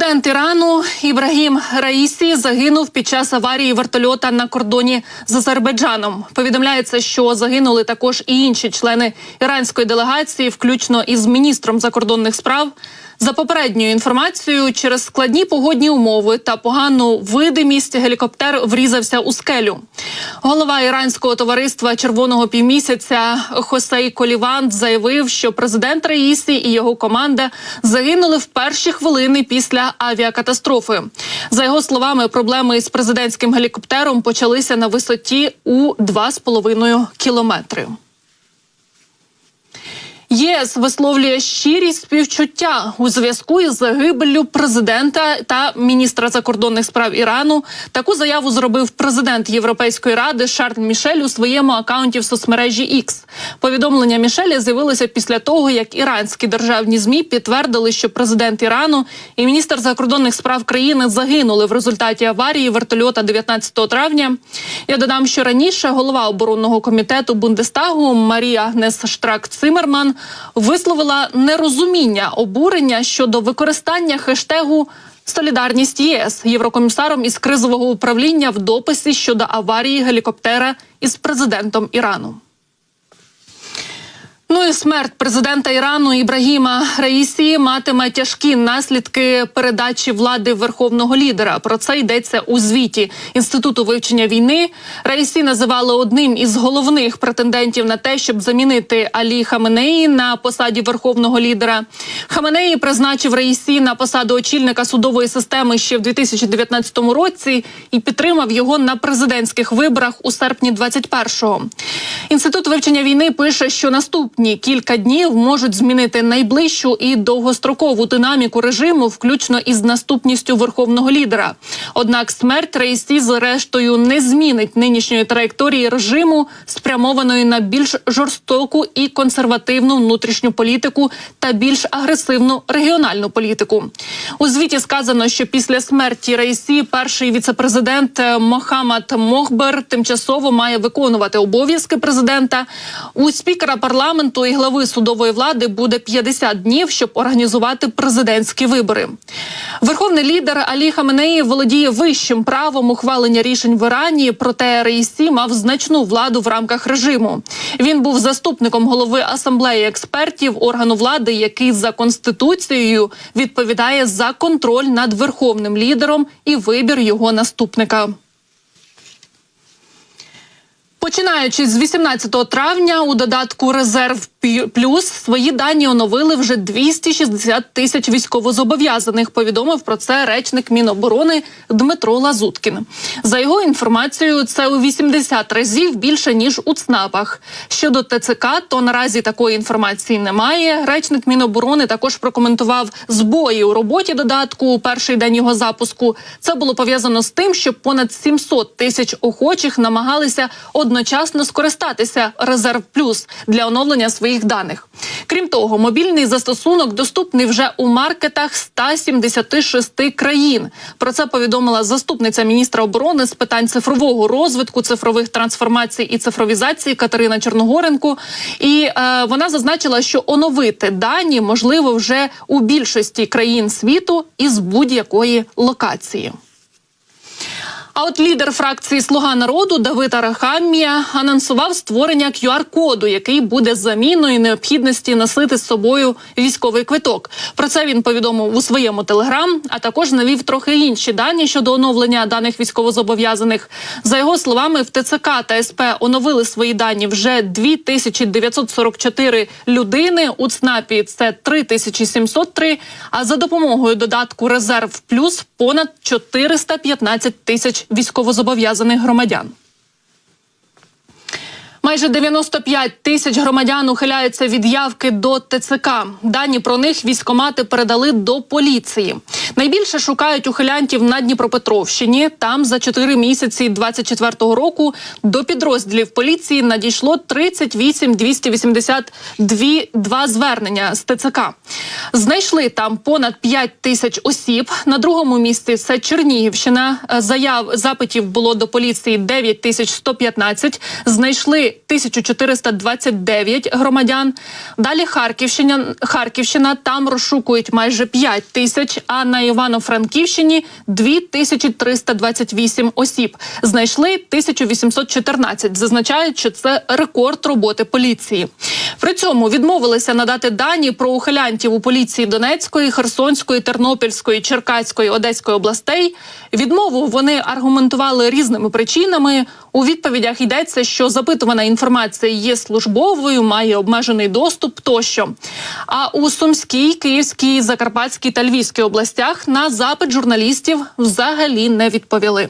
Президент Ірану Ібрагім Раїсі загинув під час аварії вертольота на кордоні з Азербайджаном. Повідомляється, що загинули також і інші члени іранської делегації, включно із міністром закордонних справ. За попередньою інформацією, через складні погодні умови та погану видимість гелікоптер врізався у скелю. Голова іранського товариства Червоного півмісяця Хосей Коліван заявив, що президент Раїсі і його команда загинули в перші хвилини після авіакатастрофи. За його словами, проблеми з президентським гелікоптером почалися на висоті у 2,5 кілометри. ЄС висловлює щирість співчуття у зв'язку із загибеллю президента та міністра закордонних справ Ірану. Таку заяву зробив президент Європейської ради Шарль Мішель у своєму акаунті в соцмережі X. Повідомлення Мішеля з'явилося після того, як іранські державні змі підтвердили, що президент Ірану і міністр закордонних справ країни загинули в результаті аварії вертольота 19 травня. Я додам, що раніше голова оборонного комітету Бундестагу Марія Агнес Штрак Цимерман висловила нерозуміння обурення щодо використання хештегу Солідарність ЄС єврокомісаром із кризового управління в дописі щодо аварії гелікоптера із президентом Ірану. Ну смерть президента Ірану Ібрагіма Раїсі матиме тяжкі наслідки передачі влади верховного лідера. Про це йдеться у звіті інституту вивчення війни. Раїсі називали одним із головних претендентів на те, щоб замінити Алі Хаменеї на посаді верховного лідера. Хаменеї призначив Раїсі на посаду очільника судової системи ще в 2019 році і підтримав його на президентських виборах у серпні 21-го. Інститут вивчення війни пише, що наступні кілька днів можуть змінити найближчу і довгострокову динаміку режиму, включно із наступністю верховного лідера. Однак смерть Рейсі зрештою не змінить нинішньої траєкторії режиму, спрямованої на більш жорстоку і консервативну внутрішню політику та більш агресивну регіональну політику. У звіті сказано, що після смерті Рейсі перший віцепрезидент Мохаммад Мохбер тимчасово має виконувати обов'язки президента. У спікера парламенту і глави судової влади буде 50 днів, щоб організувати президентські вибори. Верховний лідер Алі Хаменеї володіє вищим правом ухвалення рішень в Ірані. Проте Рейсі мав значну владу в рамках режиму. Він був заступником голови асамблеї експертів органу влади, який за конституцією відповідає за контроль над верховним лідером і вибір його наступника. Починаючи з 18 травня у додатку Резерв Плюс свої дані оновили вже 260 тисяч військовозобов'язаних. Повідомив про це речник Міноборони Дмитро Лазуткін. За його інформацією, це у 80 разів більше ніж у ЦНАПах. Щодо ТЦК, то наразі такої інформації немає. Речник Міноборони також прокоментував збої у роботі додатку у перший день його запуску. Це було пов'язано з тим, що понад 700 тисяч охочих намагалися одночасно скористатися резерв плюс для оновлення своїх даних. Крім того, мобільний застосунок доступний вже у маркетах 176 країн. Про це повідомила заступниця міністра оборони з питань цифрового розвитку, цифрових трансформацій і цифровізації Катерина Чорногоренко. І е, вона зазначила, що оновити дані можливо вже у більшості країн світу із будь-якої локації. А от лідер фракції Слуга народу Давид Арахамія анонсував створення QR-коду, який буде заміною необхідності носити з собою військовий квиток. Про це він повідомив у своєму телеграм, а також навів трохи інші дані щодо оновлення даних військовозобов'язаних. За його словами, в ТЦК та СП оновили свої дані вже 2944 людини. У ЦНАПі це 3703, А за допомогою додатку Резерв Плюс понад 415 тисяч військовозобов'язаних громадян. Майже 95 тисяч громадян ухиляються від явки до ТЦК. Дані про них військомати передали до поліції. Найбільше шукають ухилянтів на Дніпропетровщині. Там за 4 місяці 24-го року до підрозділів поліції надійшло 38 282 два звернення з ТЦК. Знайшли там понад 5 тисяч осіб. На другому місці це Чернігівщина. Заяв запитів було до поліції 9 тисяч 115. Знайшли 1429 громадян. Далі Харківщина, Харківщина там розшукують майже 5 тисяч, а на Івано-Франківщині 2328 осіб. Знайшли 1814. Зазначають, що це рекорд роботи поліції. При цьому відмовилися надати дані про ухилянтів у поліції Донецької, Херсонської, Тернопільської, Черкаської, Одеської областей. Відмову вони аргументували різними причинами. У відповідях йдеться, що запитувана інформація є службовою, має обмежений доступ тощо. А у Сумській, Київській, Закарпатській та Львівській областях на запит журналістів взагалі не відповіли.